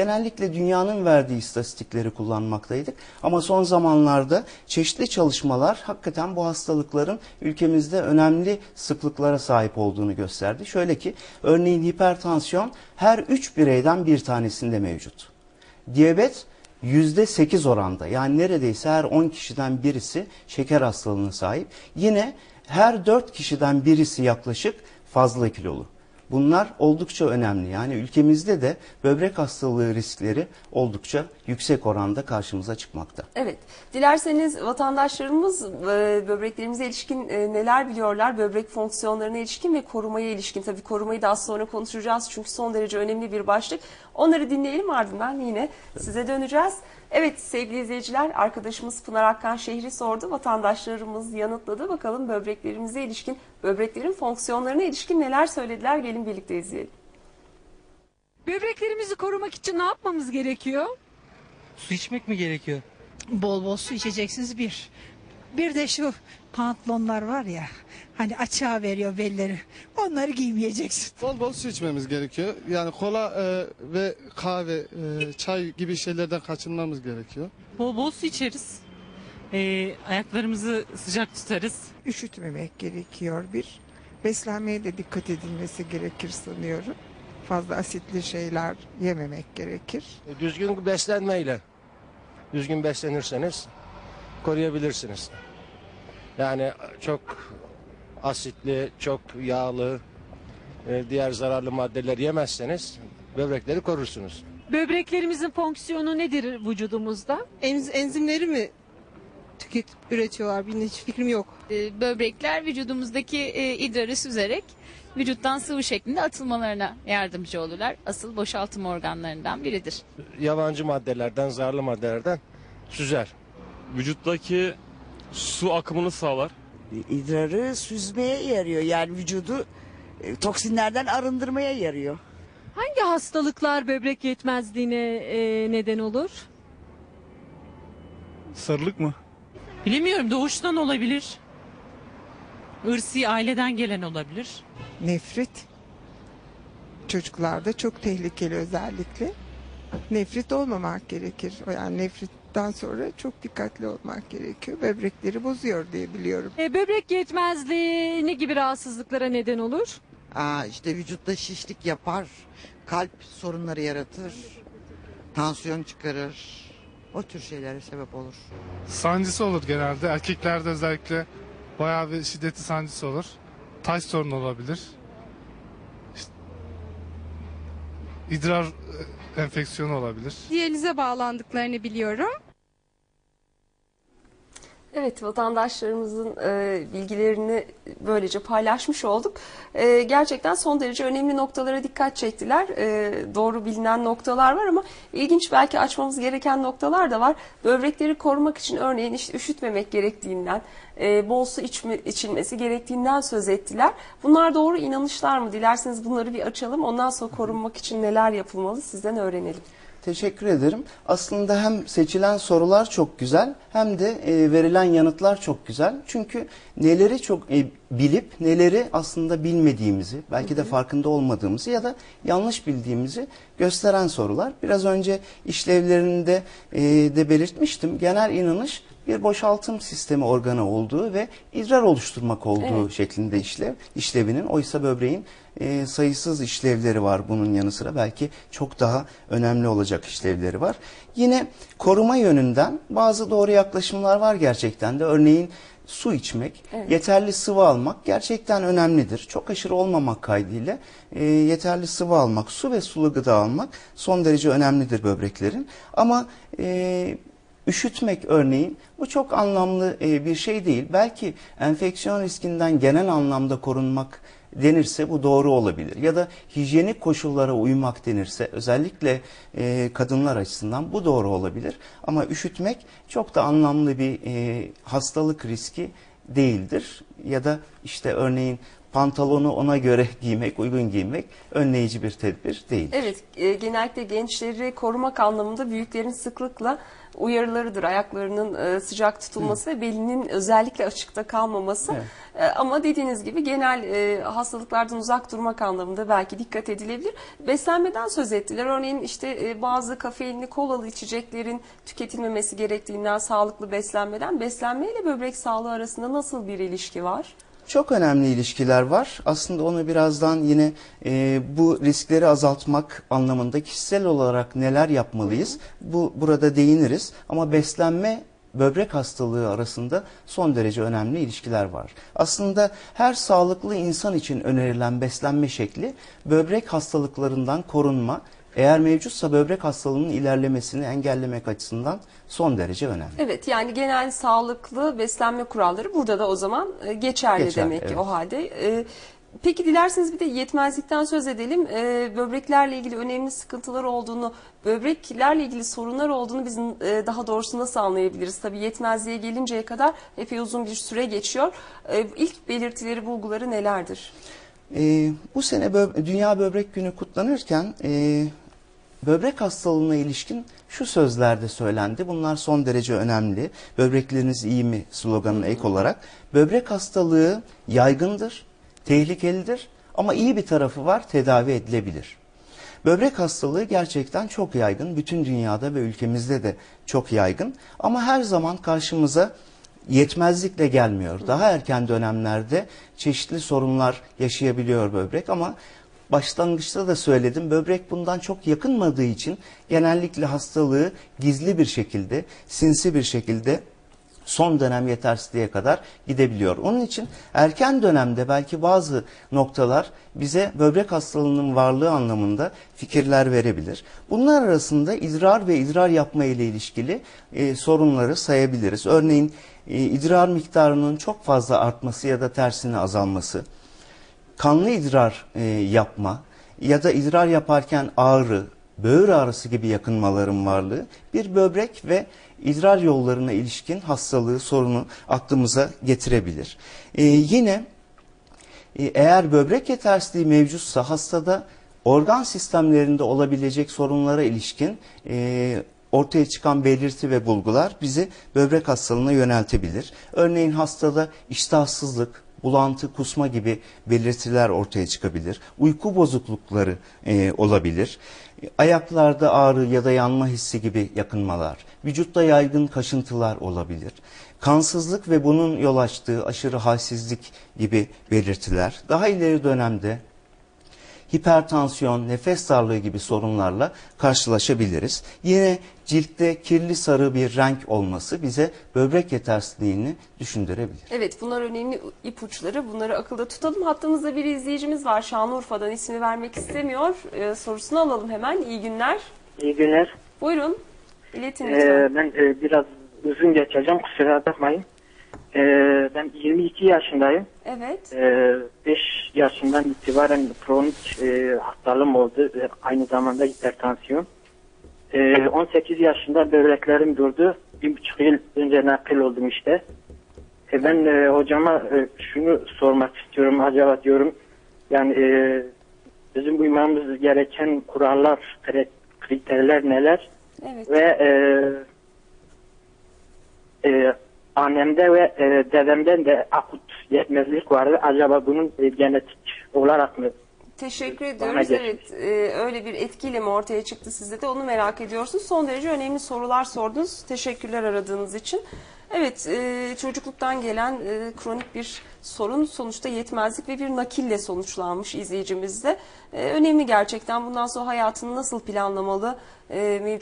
genellikle dünyanın verdiği istatistikleri kullanmaktaydık. Ama son zamanlarda çeşitli çalışmalar hakikaten bu hastalıkların ülkemizde önemli sıklıklara sahip olduğunu gösterdi. Şöyle ki örneğin hipertansiyon her 3 bireyden bir tanesinde mevcut. Diyabet %8 oranda yani neredeyse her 10 kişiden birisi şeker hastalığına sahip. Yine her 4 kişiden birisi yaklaşık fazla kilolu. Bunlar oldukça önemli. Yani ülkemizde de böbrek hastalığı riskleri oldukça yüksek oranda karşımıza çıkmakta. Evet. Dilerseniz vatandaşlarımız e, böbreklerimize ilişkin e, neler biliyorlar? Böbrek fonksiyonlarına ilişkin ve korumaya ilişkin. Tabii korumayı da az sonra konuşacağız çünkü son derece önemli bir başlık. Onları dinleyelim ardından yine size döneceğiz. Evet sevgili izleyiciler arkadaşımız Pınar Akkan şehri sordu. Vatandaşlarımız yanıtladı. Bakalım böbreklerimize ilişkin, böbreklerin fonksiyonlarına ilişkin neler söylediler? Gelin birlikte izleyelim. Böbreklerimizi korumak için ne yapmamız gerekiyor? Su içmek mi gerekiyor? Bol bol su içeceksiniz bir. Bir de şu pantolonlar var ya hani açığa veriyor belleri. Onları giymeyeceksin. Bol bol su içmemiz gerekiyor. Yani kola e, ve kahve, e, çay gibi şeylerden kaçınmamız gerekiyor. Bol bol su içeriz. Ee, ayaklarımızı sıcak tutarız. üşütmemek gerekiyor bir. Beslenmeye de dikkat edilmesi gerekir sanıyorum. Fazla asitli şeyler yememek gerekir. Düzgün beslenmeyle düzgün beslenirseniz koruyabilirsiniz. Yani çok asitli, çok yağlı, e, diğer zararlı maddeler yemezseniz böbrekleri korursunuz. Böbreklerimizin fonksiyonu nedir vücudumuzda? Enz- enzimleri mi tüket üretiyorlar bilmiyorum hiç fikrim yok. E, böbrekler vücudumuzdaki e, idrarı süzerek vücuttan sıvı şeklinde atılmalarına yardımcı olurlar. Asıl boşaltım organlarından biridir. Yabancı maddelerden, zararlı maddelerden süzer. vücuttaki su akımını sağlar. İdrarı süzmeye yarıyor. Yani vücudu e, toksinlerden arındırmaya yarıyor. Hangi hastalıklar böbrek yetmezliğine e, neden olur? Sarılık mı? Bilemiyorum doğuştan olabilir. Irsi aileden gelen olabilir. Nefrit çocuklarda çok tehlikeli özellikle. Nefrit olmamak gerekir. Yani nefritten sonra çok dikkatli olmak gerekiyor. Böbrekleri bozuyor diye biliyorum. E, böbrek yetmezliği ne gibi rahatsızlıklara neden olur? Aa, işte vücutta şişlik yapar, kalp sorunları yaratır, tansiyon çıkarır. O tür şeylere sebep olur. Sancısı olur genelde. Erkeklerde özellikle bayağı bir şiddetli sancısı olur. Taş sorunu olabilir. İşte, idrar e, enfeksiyonu olabilir. Diyalize bağlandıklarını biliyorum. Evet vatandaşlarımızın e, bilgilerini böylece paylaşmış olduk. E, gerçekten son derece önemli noktalara dikkat çektiler. E, doğru bilinen noktalar var ama ilginç belki açmamız gereken noktalar da var. Böbrekleri korumak için örneğin işte üşütmemek gerektiğinden, e, bol su içme, içilmesi gerektiğinden söz ettiler. Bunlar doğru inanışlar mı? Dilerseniz bunları bir açalım. Ondan sonra korunmak için neler yapılmalı sizden öğrenelim. Teşekkür ederim. Aslında hem seçilen sorular çok güzel hem de e, verilen yanıtlar çok güzel. Çünkü neleri çok e, bilip neleri aslında bilmediğimizi, belki de farkında olmadığımızı ya da yanlış bildiğimizi gösteren sorular. Biraz önce işlevlerinde e, de belirtmiştim. Genel inanış bir boşaltım sistemi organı olduğu ve idrar oluşturmak olduğu Evet. şeklinde işlev işlevinin oysa böbreğin e, sayısız işlevleri var bunun yanı sıra belki çok daha önemli olacak işlevleri var. Yine koruma yönünden bazı doğru yaklaşımlar var gerçekten de örneğin su içmek, Evet. yeterli sıvı almak gerçekten önemlidir. Çok aşırı olmamak kaydıyla e, yeterli sıvı almak, su ve sulu gıda almak son derece önemlidir böbreklerin. Ama e, Üşütmek örneğin bu çok anlamlı e, bir şey değil. Belki enfeksiyon riskinden genel anlamda korunmak denirse bu doğru olabilir. Ya da hijyenik koşullara uymak denirse özellikle e, kadınlar açısından bu doğru olabilir. Ama üşütmek çok da anlamlı bir e, hastalık riski değildir. Ya da işte örneğin pantolonu ona göre giymek, uygun giymek önleyici bir tedbir değil. Evet, e, genellikle gençleri korumak anlamında büyüklerin sıklıkla uyarılarıdır. Ayaklarının e, sıcak tutulması ve belinin özellikle açıkta kalmaması. Evet. E, ama dediğiniz gibi genel e, hastalıklardan uzak durmak anlamında belki dikkat edilebilir. Beslenmeden söz ettiler. Örneğin işte e, bazı kafeinli kolalı içeceklerin tüketilmemesi gerektiğinden, sağlıklı beslenmeden beslenmeyle böbrek sağlığı arasında nasıl bir ilişki var? Çok önemli ilişkiler var. Aslında onu birazdan yine e, bu riskleri azaltmak anlamında kişisel olarak neler yapmalıyız? Bu burada değiniriz. Ama beslenme böbrek hastalığı arasında son derece önemli ilişkiler var. Aslında her sağlıklı insan için önerilen beslenme şekli böbrek hastalıklarından korunma, eğer mevcutsa böbrek hastalığının ilerlemesini engellemek açısından son derece önemli. Evet yani genel sağlıklı beslenme kuralları burada da o zaman e, geçerli, Geçerli, demek ki evet. o halde. E, Peki dilerseniz bir de yetmezlikten söz edelim. E, böbreklerle ilgili önemli sıkıntılar olduğunu, böbreklerle ilgili sorunlar olduğunu biz e, daha doğrusu nasıl anlayabiliriz? Tabii yetmezliğe gelinceye kadar epey uzun bir süre geçiyor. E, ilk belirtileri, bulguları nelerdir? Ee, bu sene bö- Dünya Böbrek Günü kutlanırken e, böbrek hastalığına ilişkin şu sözler de söylendi. Bunlar son derece önemli. Böbrekleriniz iyi mi sloganına ek olarak. Böbrek hastalığı yaygındır, tehlikelidir ama iyi bir tarafı var, tedavi edilebilir. Böbrek hastalığı gerçekten çok yaygın. Bütün dünyada ve ülkemizde de çok yaygın. Ama her zaman karşımıza yetmezlikle gelmiyor. Daha erken dönemlerde çeşitli sorunlar yaşayabiliyor böbrek ama başlangıçta da söyledim böbrek bundan çok yakınmadığı için genellikle hastalığı gizli bir şekilde, sinsi bir şekilde son dönem yetersizliğe kadar gidebiliyor. Onun için erken dönemde belki bazı noktalar bize böbrek hastalığının varlığı anlamında fikirler verebilir. Bunlar arasında idrar ve idrar yapma ile ilişkili e, sorunları sayabiliriz. Örneğin e, idrar miktarının çok fazla artması ya da tersine azalması, kanlı idrar e, yapma ya da idrar yaparken ağrı, böğür ağrısı gibi yakınmaların varlığı bir böbrek ve idrar yollarına ilişkin hastalığı, sorunu aklımıza getirebilir. E, yine eğer böbrek yetersizliği mevcutsa hastada organ sistemlerinde olabilecek sorunlara ilişkin e, ortaya çıkan belirti ve bulgular bizi böbrek hastalığına yöneltebilir. Örneğin hastada iştahsızlık, bulantı, kusma gibi belirtiler ortaya çıkabilir. Uyku bozuklukları e, olabilir. Ayaklarda ağrı ya da yanma hissi gibi yakınmalar, vücutta yaygın kaşıntılar olabilir. Kansızlık ve bunun yol açtığı aşırı halsizlik gibi belirtiler. Daha ileri dönemde hipertansiyon, nefes darlığı gibi sorunlarla karşılaşabiliriz. Yine ciltte kirli sarı bir renk olması bize böbrek yetersizliğini düşündürebilir. Evet bunlar önemli ipuçları. Bunları akılda tutalım. Hattımızda bir izleyicimiz var Şanlıurfa'dan ismini vermek istemiyor. Ee, sorusunu alalım hemen. İyi günler. İyi günler. Buyurun. İletin lütfen. Ee, ben e, biraz uzun geçeceğim kusura bakmayın. Ee, ben 22 yaşındayım. Evet. Ee, 5 yaşından itibaren kronik e, hastalığım oldu. E, aynı zamanda hipertansiyon. Ee, 18 yaşında böbreklerim durdu. Bir buçuk yıl önce nakil oldum işte. E, ben e, hocama e, şunu sormak istiyorum. Acaba diyorum yani e, bizim uymamız gereken kurallar, kri- kriterler neler? Evet. Ve e, e, annemde ve e, dedemden de akut yetmezlik vardı. Acaba bunun e, genetik olarak mı? Teşekkür ediyoruz. Evet, e, öyle bir etkiyle mi ortaya çıktı sizde de onu merak ediyorsunuz. Son derece önemli sorular sordunuz. Teşekkürler aradığınız için. Evet, e, çocukluktan gelen e, kronik bir sorun sonuçta yetmezlik ve bir nakille sonuçlanmış izleyicimizde. E, önemli gerçekten bundan sonra hayatını nasıl planlamalı, e, mevcut